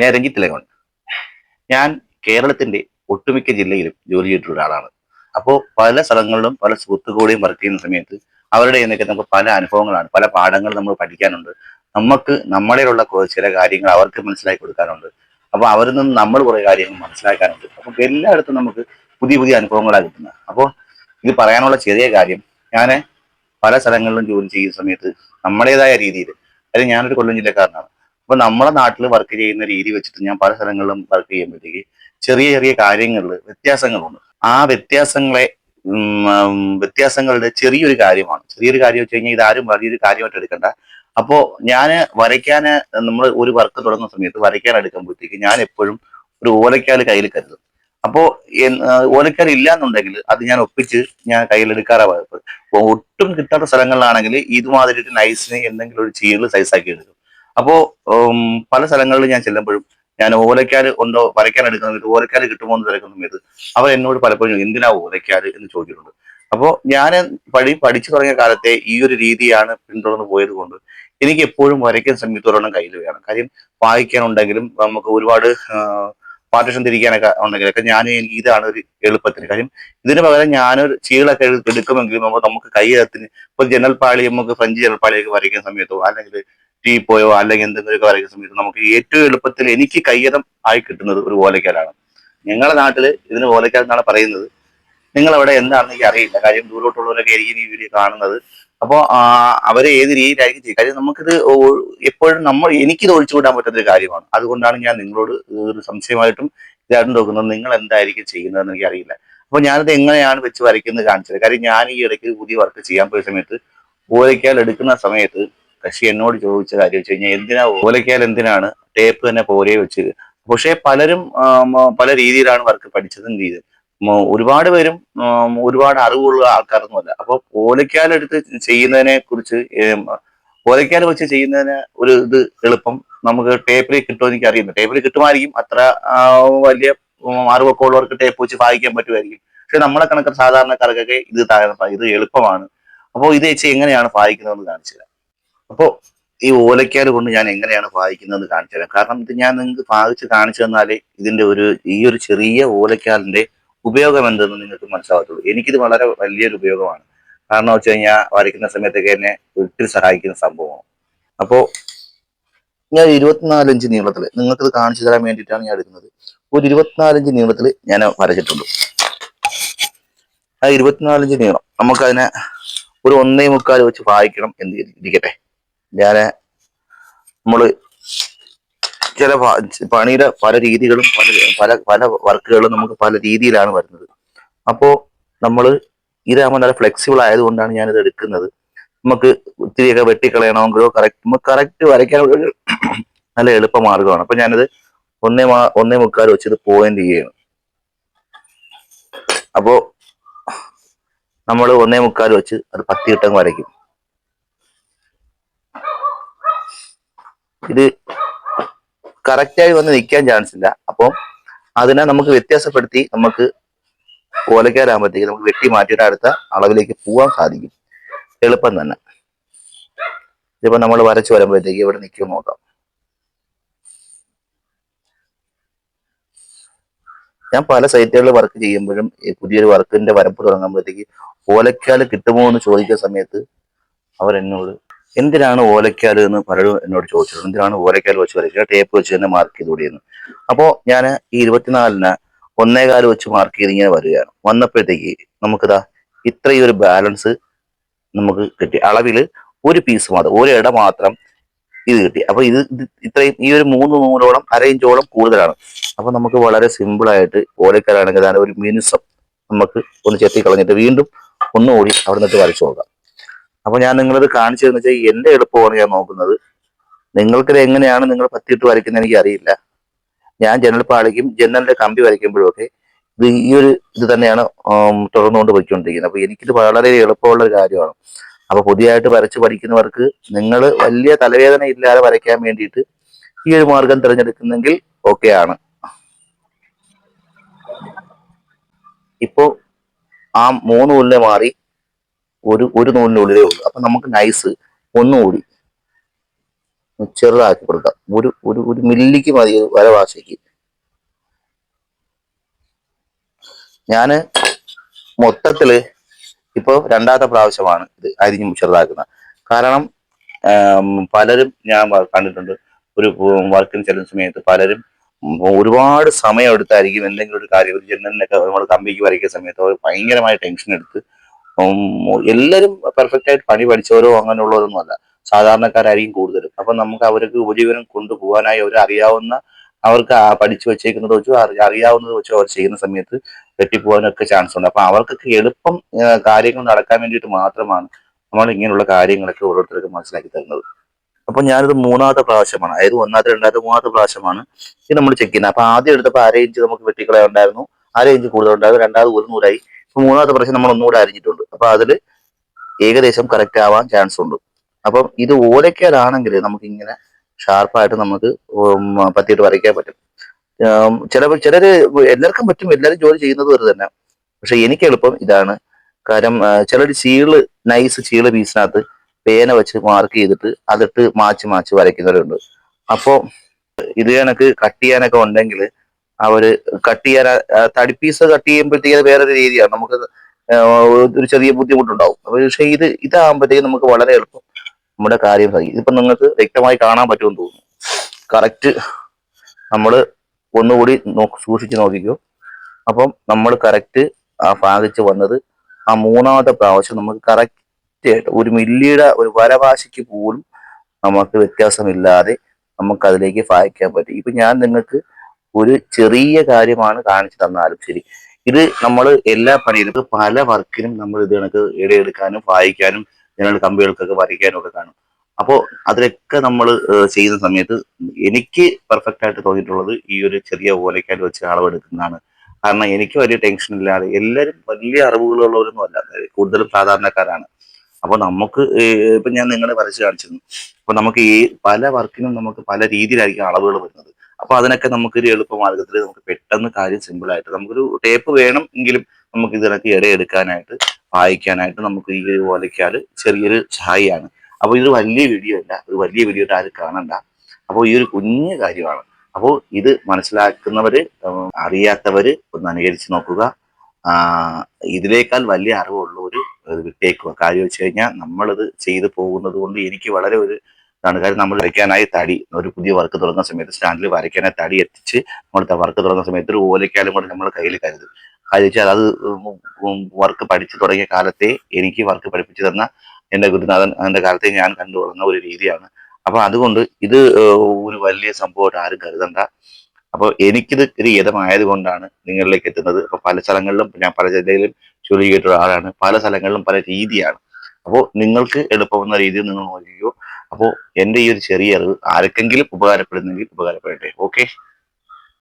ഞാൻ രഞ്ജിത്ത് ലേഖൻ ഞാൻ കേരളത്തിന്റെ ഒട്ടുമിക്ക ജില്ലയിലും ജോലി ചെയ്തിട്ടുള്ള ഒരാളാണ്. അപ്പോൾ പല സ്ഥലങ്ങളിലും പല സുഹൃത്തുക്കൂടെയും വർക്ക് ചെയ്യുന്ന സമയത്ത് അവരുടെ നിന്നൊക്കെ നമുക്ക് പല അനുഭവങ്ങളാണ് പല പാഠങ്ങൾ നമ്മൾ പഠിക്കാനുണ്ട്. നമുക്ക് നമ്മളിലുള്ള ചില കാര്യങ്ങൾ അവർക്ക് മനസ്സിലാക്കി കൊടുക്കാനുണ്ട്. അപ്പോൾ അവരിൽ നിന്ന് നമ്മൾ കുറെ കാര്യങ്ങൾ മനസ്സിലാക്കാനുണ്ട്. അപ്പോൾ എല്ലായിടത്തും നമുക്ക് പുതിയ പുതിയ അനുഭവങ്ങളാണ് കിട്ടുന്നത്. അപ്പോൾ ഇത് പറയാനുള്ള ചെറിയ കാര്യം ഞാൻ പല സ്ഥലങ്ങളിലും ജോലി ചെയ്യുന്ന സമയത്ത് നമ്മുടേതായ രീതിയിൽ അല്ലെങ്കിൽ ഞാനൊരു കൊല്ലം ജില്ലക്കാരനാണ്. അപ്പൊ നമ്മുടെ നാട്ടിൽ വർക്ക് ചെയ്യുന്ന രീതി വെച്ചിട്ട് ഞാൻ പല സ്ഥലങ്ങളിലും വർക്ക് ചെയ്യുമ്പോഴത്തേക്ക് ചെറിയ ചെറിയ കാര്യങ്ങളിൽ വ്യത്യാസങ്ങളുണ്ട്. ആ വ്യത്യാസങ്ങളെ വ്യത്യാസങ്ങളുടെ ചെറിയൊരു കാര്യമാണ്. ചെറിയൊരു കാര്യം വെച്ച് കഴിഞ്ഞാൽ ഇതാരും വലിയൊരു കാര്യമായിട്ട് എടുക്കണ്ട. അപ്പോ ഞാൻ വരയ്ക്കാന് നമ്മൾ ഒരു വർക്ക് തുടങ്ങുന്ന സമയത്ത് വരയ്ക്കാൻ എടുക്കുമ്പോഴത്തേക്ക് ഞാൻ എപ്പോഴും ഒരു ഓലക്കാൽ കയ്യിൽ കരുതും. അപ്പോ എൻ- ആ, ഓലക്കാൽ ഇല്ല എന്നുണ്ടെങ്കിൽ അത് ഞാൻ ഒപ്പിച്ച് ഞാൻ കയ്യിലെടുക്കാറാണ്. ഒട്ടും കിട്ടാത്ത സ്ഥലങ്ങളിലാണെങ്കിൽ ഇതുമാതിരി നൈസിനെ എന്തെങ്കിലും ഒരു ചീറിൽ സൈസാക്കി എടുക്കും. അപ്പോ പല സ്ഥലങ്ങളിൽ ഞാൻ ചെല്ലുമ്പോഴും ഞാൻ ഓലക്കാർ ഉണ്ടോ വരയ്ക്കാൻ എടുക്കുന്ന സമയത്ത് ഓലക്കാർ കിട്ടുമോ എന്ന് തിരക്കുന്ന സമയത്ത് അവർ എന്നോട് പലപ്പോഴും എന്തിനാ ഓലക്കാർ എന്ന് ചോദിച്ചിട്ടുണ്ട്. അപ്പോ ഞാൻ പഠി പഠിച്ചു തുടങ്ങിയ കാലത്തെ ഈ ഒരു രീതിയാണ് പിന്തുടർന്ന് പോയത് കൊണ്ട് എനിക്ക് എപ്പോഴും വരയ്ക്കുന്ന സമയത്ത് ഒരെണ്ണം കയ്യിൽ വേണം. കാര്യം വായിക്കാനുണ്ടെങ്കിലും നമുക്ക് ഒരുപാട് പാർട്ടിഷൻ തിരിക്കാനൊക്കെ ഉണ്ടെങ്കിലൊക്കെ ഞാൻ ഇതാണ് ഒരു എളുപ്പത്തിന്. കാര്യം ഇതിന് പകരം ഞാനൊരു ചീളൊക്കെ എടു- എടുക്കുമെങ്കിലും നമുക്ക് നമുക്ക് കൈയത്തിന് ഇപ്പൊ ജനൽപ്പാളി നമുക്ക് ഫ്രഞ്ച് ജനൽപ്പാളിയൊക്കെ വരയ്ക്കുന്ന സമയത്തോ അല്ലെങ്കിൽ ടീ പോയോ അല്ലെങ്കിൽ എന്തെങ്കിലുമൊക്കെ വരയ്ക്കുന്ന സമയത്ത് നമുക്ക് ഏറ്റവും എളുപ്പത്തിൽ എനിക്ക് കയ്യതം ആയി കിട്ടുന്നത് ഒരു ഓലക്കാലാണ് ഞങ്ങളുടെ നാട്ടിൽ ഇതിന് ഓലക്കാൽ എന്നാണ് പറയുന്നത്. നിങ്ങൾ അവിടെ എന്താണെന്ന് എനിക്ക് അറിയില്ല. കാര്യം ദൂരോട്ടുള്ളവരൊക്കെ ആയിരിക്കും ഈ വീഡിയോ കാണുന്നത്. അപ്പോൾ അവരെ ഏത് രീതിയിലായിരിക്കും ചെയ്യും കാര്യം നമുക്കിത് എപ്പോഴും നമ്മൾ എനിക്കിത് ഒഴിച്ചുകൂടാൻ പറ്റുന്ന ഒരു കാര്യമാണ്. അതുകൊണ്ടാണ് ഞാൻ നിങ്ങളോട് ഒരു സംശയമായിട്ടും ഇതായിട്ടും നോക്കുന്നത്. നിങ്ങൾ എന്തായിരിക്കും ചെയ്യുന്നതെന്ന് എനിക്ക് അറിയില്ല. അപ്പോൾ ഞാനിത് എങ്ങനെയാണ് വെച്ച് വരയ്ക്കുന്നത് കാണിച്ചത് കാര്യം ഞാൻ ഈ ഇടയ്ക്ക് പുതിയ വർക്ക് ചെയ്യാൻ പോയ സമയത്ത് ഓലയ്ക്കാൽ എടുക്കുന്ന സമയത്ത് കക്ഷി എന്നോട് ചോദിച്ച കാര്യം വെച്ച് കഴിഞ്ഞാൽ എന്തിനാ ഓലയ്ക്കാൽ എന്തിനാണ്? ടേപ്പ് തന്നെ പോരെ വെച്ച്. പക്ഷേ പലരും പല രീതിയിലാണ് വർക്ക് പഠിച്ചതും ചെയ്തത്. ഒരുപാട് പേരും ഒരുപാട് അറിവുള്ള ആൾക്കാരൊന്നുമല്ല. അപ്പൊ ഓലയ്ക്കാലെടുത്ത് ചെയ്യുന്നതിനെ കുറിച്ച് ഓലയ്ക്കാൽ വെച്ച് ചെയ്യുന്നതിന് ഒരു ഇത് എളുപ്പം നമുക്ക് ടേപ്പിൽ കിട്ടുമോ എനിക്ക് അറിയുന്നു ടേപ്പിൽ കിട്ടുമായിരിക്കും. അത്ര വലിയ അറിവൊക്കെ ഉള്ളവർക്ക് ടേപ്പ് വെച്ച് വായിക്കാൻ പറ്റുമായിരിക്കും. പക്ഷെ നമ്മളെ കണക്ക് സാധാരണക്കാർക്കൊക്കെ ഇത് ഇത് എളുപ്പമാണ്. അപ്പോൾ ഇത് വെച്ച് എങ്ങനെയാണ് വായിക്കുന്നതെന്ന് കാണിച്ചു തരാം. അപ്പോൾ ഈ ഓലയ്ക്കാൽ കൊണ്ട് ഞാൻ എങ്ങനെയാണ് ഭാഗിക്കുന്നത് കാണിച്ചു തരാം. കാരണം ഇത് ഞാൻ നിങ്ങൾക്ക് വായിച്ച് കാണിച്ചു തന്നാലേ ഇതിന്റെ ഒരു ഈ ഒരു ചെറിയ ഓലക്കാലിന്റെ ഉപയോഗം എന്തെന്ന് നിങ്ങൾക്ക് മനസ്സിലാകത്തുള്ളൂ എനിക്കിത് വളരെ വലിയൊരു ഉപയോഗമാണ്. കാരണം വെച്ച് കഴിഞ്ഞാൽ വരയ്ക്കുന്ന സമയത്തൊക്കെ എന്നെ ഒത്തിരി സഹായിക്കുന്ന സംഭവമാണ്. അപ്പോൾ ഞാൻ ഇരുപത്തിനാല് ഇഞ്ച് നീളത്തിൽ നിങ്ങൾക്കിത് കാണിച്ചു തരാൻ വേണ്ടിയിട്ടാണ് ഞാൻ എടുക്കുന്നത്. ഒരു ഇരുപത്തിനാല് ഇഞ്ച് നീളത്തിൽ ഞാൻ വരച്ചിട്ടുണ്ട്. ആ ഇരുപത്തിനാല് ഇഞ്ച് നീളം നമുക്കതിനെ ഒരു ഒന്നേ മുക്കാൽ വെച്ച് വായിക്കണം എന്ന് ഇരിക്കട്ടെ. ഞാൻ നമ്മൾ ചില പണിയുടെ പല രീതികളും പല പല പല വർക്കുകളും നമുക്ക് പല രീതിയിലാണ് വരുന്നത്. അപ്പോൾ നമ്മൾ ഇതാകുമ്പോൾ നല്ല ഫ്ലെക്സിബിൾ ആയതുകൊണ്ടാണ് ഞാനിത് എടുക്കുന്നത്. നമുക്ക് ഒത്തിരിയൊക്കെ വെട്ടിക്കളയണമെങ്കിലോ കറക്റ്റ് നമുക്ക് കറക്റ്റ് വരയ്ക്കാൻ നല്ല എളുപ്പ മാർഗമാണ് അപ്പൊ ഞാനിത് ഒന്നേ മാ- ഒന്നേ മുക്കാൽ വെച്ചിത് പോയിന്റ് ചെയ്യണം അപ്പോൾ നമ്മൾ ഒന്നേ മുക്കാൽ വെച്ച് അത് പത്തി ഇട്ടങ്ങ് വരയ്ക്കും. ഇത് കറക്റ്റായി വന്ന് നിൽക്കാൻ ചാൻസ് ഇല്ല. അപ്പോൾ അതിനെ നമുക്ക് വ്യത്യാസപ്പെടുത്തി നമുക്ക് ഓലക്കാരാകുമ്പോഴത്തേക്ക് നമുക്ക് വെട്ടി മാറ്റിയിട്ട് അടുത്ത അളവിലേക്ക് പോകാൻ സാധിക്കും. എളുപ്പം തന്നെ. ഇതിപ്പോ നമ്മൾ വരച്ചു വരുമ്പോഴത്തേക്ക് ഇവിടെ നിൽക്കും നോക്കാം. ഞാൻ പല സൈറ്റുകളിൽ വർക്ക് ചെയ്യുമ്പോഴും പുതിയൊരു വർക്കിന്റെ വരപ്പ് തുടങ്ങുമ്പോഴത്തേക്ക് ഓലക്കാൽ കിട്ടുമോ എന്ന് ചോദിക്കുന്ന സമയത്ത് അവർ എന്നോട് എന്തിനാണ് ഓലക്കാൽ എന്ന് പലരും എന്നോട് ചോദിച്ചിട്ടുണ്ട്. എന്തിനാണ് ഓലക്കാൽ വെച്ച് വരയ്ക്കുക? ടേപ്പ് വെച്ച് തന്നെ മാർക്ക് ചെയ്തുകൂടിയെന്ന് അപ്പോ ഞാൻ ഈ ഇരുപത്തിനാലിന് ഒന്നേകാൽ വെച്ച് മാർക്ക് ചെയ്ത് ഇങ്ങനെ വരികയാണ്. വന്നപ്പോഴത്തേക്ക് നമുക്കിതാ ഇത്രയും ഒരു ബാലൻസ് നമുക്ക് കിട്ടി. അളവിൽ ഒരു പീസ് മാത്രം ഒരു ഇട മാത്രം ഇത് കിട്ടി. അപ്പൊ ഇത് ഇത് ഇത്രയും ഈ ഒരു മൂന്ന് നൂറോളം അര ഇഞ്ചോളം കൂടുതലാണ്. അപ്പൊ നമുക്ക് വളരെ സിമ്പിൾ ആയിട്ട് ഓലക്കാലാണെങ്കിൽ ഒരു മിനുസം നമുക്ക് ഒന്ന് ചെത്തി കളഞ്ഞിട്ട് വീണ്ടും ഒന്നുകൂടി അവിടെ നിന്നിട്ട് വരച്ചു നോക്കാം അപ്പൊ ഞാൻ നിങ്ങളത് കാണിച്ചു തന്നു വെച്ചാൽ എന്റെ എളുപ്പമാണ് ഞാൻ നോക്കുന്നത്. നിങ്ങൾക്കിത് എങ്ങനെയാണ് നിങ്ങൾ പത്തിയിട്ട് വരയ്ക്കുന്നത് എനിക്ക് അറിയില്ല ഞാൻ ജനൽ പാളിക്കും ജനലിന്റെ കമ്പി വരയ്ക്കുമ്പോഴൊക്കെ ഇത് ഈ ഒരു ഇത് തന്നെയാണ് തുടർന്നുകൊണ്ട് പോയിക്കൊണ്ടിരിക്കുന്നത്. അപ്പൊ എനിക്കിത് വളരെ എളുപ്പമുള്ള ഒരു കാര്യമാണ്. അപ്പൊ പുതിയതായിട്ട് വരച്ച് പഠിക്കുന്നവർക്ക് നിങ്ങൾ വലിയ തലവേദന ഇല്ലാതെ വരയ്ക്കാൻ വേണ്ടിയിട്ട് ഈ ഒരു മാർഗം തിരഞ്ഞെടുക്കുന്നെങ്കിൽ ഓക്കെ ആണ്. ഇപ്പോ ആ മൂന്ന് ഉള്ളിൽ മാറി ഒരു ഒരു നൂലിനുള്ളിലേ ഉള്ളൂ. അപ്പൊ നമുക്ക് നൈസ് ഒന്നുകൂടി ചെറുതാക്കി കൊടുക്കാം. ഒരു ഒരു ഒരു മില്ലിക്ക് മതി വര വരവാശയ്ക്ക് ഞാൻ മൊത്തത്തിൽ ഇപ്പൊ രണ്ടാമത്തെ പ്രാവശ്യമാണ് ഇത് അരിഞ്ഞ് ചെറുതാക്കുന്നത്. കാരണം പലരും ഞാൻ കണ്ടിട്ടുണ്ട്. ഒരു വർക്കിന് ചെല്ലുന്ന സമയത്ത് പലരും ഒരുപാട് സമയം എടുത്തായിരിക്കും എന്തെങ്കിലും ഒരു കാര്യം ഒരു ജനലിനൊക്കെ നമ്മൾ കമ്പിക്ക് വരയ്ക്കുന്ന സമയത്ത് ഭയങ്കരമായ ടെൻഷൻ എടുത്ത് എല്ലാവരും പെർഫെക്റ്റ് ആയിട്ട് പണി പഠിച്ചവരോ അങ്ങനെയുള്ളവരൊന്നും അല്ല. സാധാരണക്കാരായിരിക്കും കൂടുതലും. അപ്പൊ നമുക്ക് അവർക്ക് ഉപജീവനം കൊണ്ടുപോകാനായി അവർ അറിയാവുന്ന അവർക്ക് പഠിച്ചു വെച്ചേക്കുന്നത് വെച്ചോ അറി- അറിയാവുന്നത് വെച്ചോ അവർ ചെയ്യുന്ന സമയത്ത് തെറ്റിപ്പോകാനൊക്കെ ചാൻസ് ഉണ്ട്. അപ്പൊ അവർക്കൊക്കെ എളുപ്പം കാര്യങ്ങൾ നടക്കാൻ വേണ്ടിയിട്ട് മാത്രമാണ് നമ്മൾ ഇങ്ങനെയുള്ള കാര്യങ്ങളൊക്കെ ഓരോരുത്തർക്കും മനസ്സിലാക്കി തരുന്നത്. അപ്പൊ ഞാനിത് മൂന്നാമത്തെ പ്രാവശ്യമാണ്. അതായത് ഒന്നാമത്തെ രണ്ടാമത്തെ മൂന്നാമത്തെ പ്രാവശ്യമാണ് ഇത് നമ്മൾ ചെക്ക് ചെയ്യുന്നത്. അപ്പൊ ആദ്യം എടുത്തപ്പോൾ അര ഇഞ്ച് നമുക്ക് വെട്ടിക്കളയുണ്ടായിരുന്നു അര ഇഞ്ച് കൂടുതൽ ഉണ്ടായിരുന്നു രണ്ടാമത് ഒരു നൂറായി ഇപ്പൊ മൂന്നാമത്തെ പ്രാവശ്യം നമ്മൾ ഒന്നുകൂടെ അരിഞ്ഞിട്ടുണ്ട് അപ്പൊ അതിൽ ഏകദേശം കറക്റ്റ് ആവാൻ ചാൻസ് ഉണ്ട്. അപ്പം ഇത് ഓലക്കാലാണെങ്കിൽ നമുക്ക് ഇങ്ങനെ ഷാർപ്പായിട്ട് നമുക്ക് പത്തിയിട്ട് വരയ്ക്കാൻ പറ്റും. ചില ചിലര് എല്ലാവർക്കും പറ്റും. എല്ലാവരും ജോലി ചെയ്യുന്നത് വരെ തന്നെ. പക്ഷെ എനിക്ക് എളുപ്പം ഇതാണ്. കാരണം ചിലർ ചീൾ നൈസ് ചീൾ പീസിനകത്ത് പേന വെച്ച് മാർക്ക് ചെയ്തിട്ട് അതിട്ട് മാച്ച് മാച്ച് വരയ്ക്കുന്നവരുണ്ട്. അപ്പോൾ ഇത് കണക്ക് കട്ട് ചെയ്യാനൊക്കെ ഉണ്ടെങ്കിൽ അവർ കട്ട് ചെയ്യാൻ തടി പീസ് കട്ട് ചെയ്യുമ്പോഴത്തേക്ക് വേറൊരു രീതിയാണ്. നമുക്ക് ഒരു ചെറിയ ബുദ്ധിമുട്ടുണ്ടാവും. പക്ഷെ ഇത് ഇതാകുമ്പോഴത്തേക്ക് നമുക്ക് വളരെ എളുപ്പം. നമ്മുടെ കാര്യം സാധിക്കും ഇതിപ്പോ നിങ്ങൾക്ക് വ്യക്തമായി കാണാൻ പറ്റുമെന്ന് തോന്നുന്നു. കറക്റ്റ് നമ്മൾ ഒന്നുകൂടി നോക്ക് സൂക്ഷിച്ച് നോക്കിക്കോ. അപ്പം നമ്മൾ കറക്റ്റ് ആ ഭാഗിച്ച് വന്നത് ആ മൂന്നാമത്തെ പ്രാവശ്യം നമുക്ക് കറക്റ്റ് ആയിട്ട് ഒരു മില്ലിയുടെ ഒരു വരവാശിക്ക് പോലും നമുക്ക് വ്യത്യാസമില്ലാതെ നമുക്ക് അതിലേക്ക് വായിക്കാൻ പറ്റും. ഇപ്പൊ ഞാൻ നിങ്ങൾക്ക് ഒരു ചെറിയ കാര്യമാണ് കാണിച്ചു തന്നാലും ശരി. ഇത് നമ്മൾ എല്ലാ പണിയിലും പല വർക്കിനും നമ്മൾ ഇത് കണക്ക് ഇടയെടുക്കാനും വായിക്കാനും ഞങ്ങൾ കമ്പികൾക്കൊക്കെ വരയ്ക്കാനും ഒക്കെ കാണും. അപ്പോൾ അതിലൊക്കെ നമ്മൾ ചെയ്യുന്ന സമയത്ത് എനിക്ക് പെർഫെക്റ്റ് ആയിട്ട് തോന്നിയിട്ടുള്ളത് ഈ ഒരു ചെറിയ ഓലക്കാൽ വെച്ച് അളവെടുക്കുന്നതാണ്. കാരണം എനിക്ക് വലിയ ടെൻഷൻ ഇല്ലാതെ എല്ലാവരും വലിയ അറിവുകളുള്ളവരൊന്നും അല്ല. കൂടുതലും സാധാരണക്കാരാണ്. അപ്പോൾ നമുക്ക് ഇപ്പം ഞാൻ നിങ്ങളെ വരച്ച് കാണിച്ചിരുന്നു. അപ്പൊ നമുക്ക് ഈ പല വർക്കിനും നമുക്ക് പല രീതിയിലായിരിക്കും അളവുകൾ വരുന്നത്. അപ്പൊ അതിനൊക്കെ നമുക്കൊരു എളുപ്പ മാർഗത്തിൽ നമുക്ക് പെട്ടെന്ന് കാര്യം സിമ്പിൾ ആയിട്ട് നമുക്കൊരു ടേപ്പ് വേണം എങ്കിലും നമുക്ക് ഇതിനൊക്കെ ഇടയെടുക്കാനായിട്ട് വായിക്കാനായിട്ട് നമുക്ക് ഈ ഒരു ഓലയ്ക്കാൽ ചെറിയൊരു സഹായിയാണ്. അപ്പൊ ഇത് വലിയ വീഡിയോ അല്ല ഒരു വലിയ വീഡിയോ ആരും കാണണ്ട. അപ്പോൾ ഈ ഒരു കുഞ്ഞു കാര്യമാണ്. അപ്പോൾ ഇത് മനസ്സിലാക്കുന്നവര് അറിയാത്തവര് ഒന്ന് അനുകരിച്ച് നോക്കുക. ആ, ഇതിനേക്കാൾ വലിയ അറിവുള്ള ഒരു വിട്ടേക്കുക കാര്യം വെച്ച് കഴിഞ്ഞാൽ നമ്മളിത് ചെയ്തു പോകുന്നത് കൊണ്ട് എനിക്ക് വളരെ ഒരു ഇതാണ് കാര്യം. നമ്മൾ വരയ്ക്കാനായി തടി ഒരു പുതിയ വർക്ക് തുടങ്ങുന്ന സമയത്ത് സ്റ്റാൻഡിൽ വരയ്ക്കാനായി തടി എത്തിച്ച് നമ്മൾ വർക്ക് തുടങ്ങുന്ന സമയത്ത് ഒരു ഓലയ്ക്കാലും കൂടെ നമ്മൾ കയ്യിൽ കരുതും. കാര്യം വെച്ചാൽ അത് വർക്ക് പഠിച്ചു തുടങ്ങിയ കാലത്തെ എനിക്ക് വർക്ക് പഠിപ്പിച്ചു തന്ന എന്റെ ഗുരുനാഥൻ അതിന്റെ കാലത്തെ ഞാൻ കണ്ടു വളർന്ന ഒരു രീതിയാണ്. അപ്പൊ അതുകൊണ്ട് ഇത് ഒരു വലിയ സംഭവമായിട്ട് ആരും കരുതണ്ട. അപ്പോൾ എനിക്കിത് ഒരു ഇതമായത് കൊണ്ടാണ് നിങ്ങളിലേക്ക് എത്തുന്നത്. അപ്പൊ പല സ്ഥലങ്ങളിലും ഞാൻ പല ജില്ലയിലും ജോലി ചെയ്തിട്ടുള്ള ആളാണ് പല സ്ഥലങ്ങളിലും പല രീതിയാണ്. അപ്പോൾ നിങ്ങൾക്ക് എളുപ്പമെന്ന രീതിയിൽ നിങ്ങൾ നോക്കിക്കോ. അപ്പോൾ എന്റെ ഈ ഒരു ചെറിയ അറിവ് ആർക്കെങ്കിലും ഉപകാരപ്പെടുന്നെങ്കിൽ ഉപകാരപ്പെടട്ടെ. ഓക്കെ